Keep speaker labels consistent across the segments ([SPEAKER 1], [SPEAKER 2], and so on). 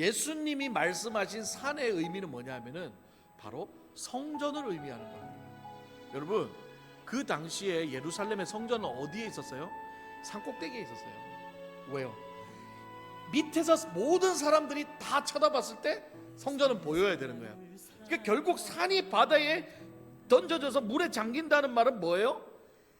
[SPEAKER 1] 예수님이 말씀하신 산의 의미는 뭐냐면은 바로 성전을 의미하는 거예요. 여러분 그 당시에 예루살렘의 성전은 어디에 있었어요? 산 꼭대기에 있었어요. 왜요? 밑에서 모든 사람들이 다 쳐다봤을 때 성전은 보여야 되는 거야. 그러니까 결국 산이 바다에 던져져서 물에 잠긴다는 말은 뭐예요?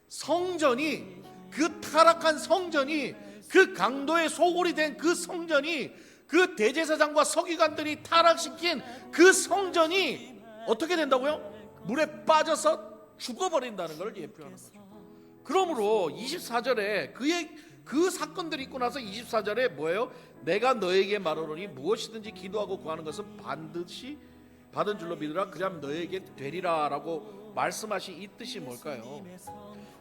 [SPEAKER 1] 성전이 그 타락한 성전이 그 강도의 소굴이 된 그 성전이 그 대제사장과 서기관들이 타락시킨 그 성전이 어떻게 된다고요? 물에 빠져서 죽어버린다는 걸 예표하는 거죠. 그러므로 24절에 그의 그 사건들이 있고 나서 24절에 뭐예요? 내가 너에게 말하노니 무엇이든지 기도하고 구하는 것은 반드시 받은 줄로 믿으라 그리하면 너에게 되리라라고 말씀하신 이 뜻이 뭘까요?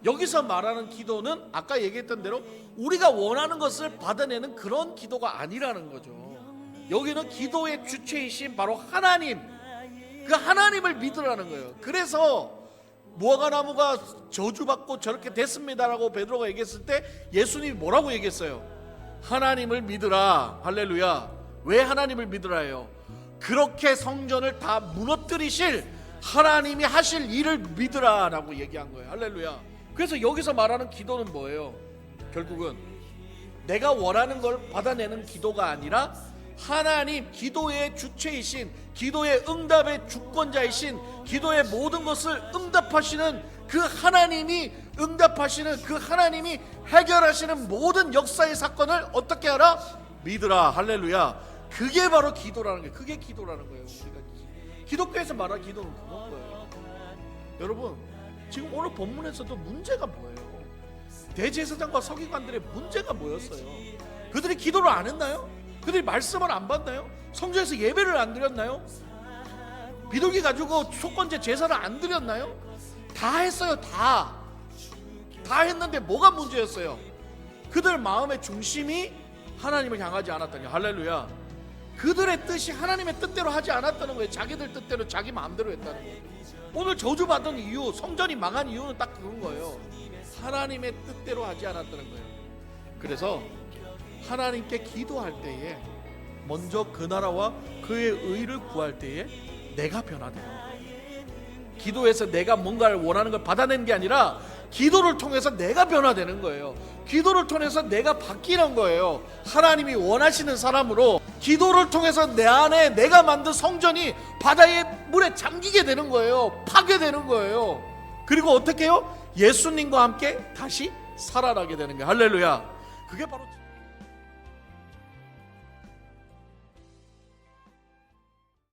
[SPEAKER 1] 여기서 말하는 기도는 아까 얘기했던 대로 우리가 원하는 것을 받아내는 그런 기도가 아니라는 거죠. 여기는 기도의 주체이신 바로 하나님 그 하나님을 믿으라는 거예요. 그래서 무화과 나무가 저주받고 저렇게 됐습니다라고 베드로가 얘기했을 때 예수님이 뭐라고 얘기했어요? 하나님을 믿으라. 할렐루야. 왜 하나님을 믿으라요? 그렇게 성전을 다 무너뜨리실 하나님이 하실 일을 믿으라라고 얘기한 거예요. 할렐루야. 그래서 여기서 말하는 기도는 뭐예요? 결국은 내가 원하는 걸 받아내는 기도가 아니라 하나님 기도의 주체이신 기도의 응답의 주권자이신 기도의 모든 것을 응답하시는 그 하나님이 응답하시는 그 하나님이 해결하시는 모든 역사의 사건을 어떻게 하라? 믿으라 할렐루야 그게 바로 기도라는 거예요 그게 기도라는 거예요 우리가 기독교에서 말하는 기도는 그런 거예요 여러분 지금 오늘 본문에서도 문제가 뭐예요? 대제사장과 서기관들의 문제가 뭐였어요? 그들이 기도를 안 했나요? 그들이 말씀을 안 받나요? 성전에서 예배를 안 드렸나요? 비둘기 가지고 속건제 제사를 안 드렸나요? 다 했어요, 다. 다 했는데 뭐가 문제였어요? 그들 마음의 중심이 하나님을 향하지 않았다니 할렐루야. 그들의 뜻이 하나님의 뜻대로 하지 않았다는 거예요. 자기들 뜻대로 자기 마음대로 했다는 거예요. 오늘 저주받은 이유, 성전이 망한 이유는 딱 그런 거예요. 하나님의 뜻대로 하지 않았다는 거예요. 그래서 하나님께 기도할 때에 먼저 그 나라와 그의 의를 구할 때에 내가 변화돼요. 기도에서 내가 뭔가를 원하는 걸 받아내는 게 아니라 기도를 통해서 내가 변화되는 거예요. 기도를 통해서 내가 바뀌는 거예요. 하나님이 원하시는 사람으로 기도를 통해서 내 안에 내가 만든 성전이 바다의 물에 잠기게 되는 거예요. 파괴되는 거예요. 그리고 어떻게 해요? 예수님과 함께 다시 살아나게 되는 거예요. 할렐루야. 그게 바로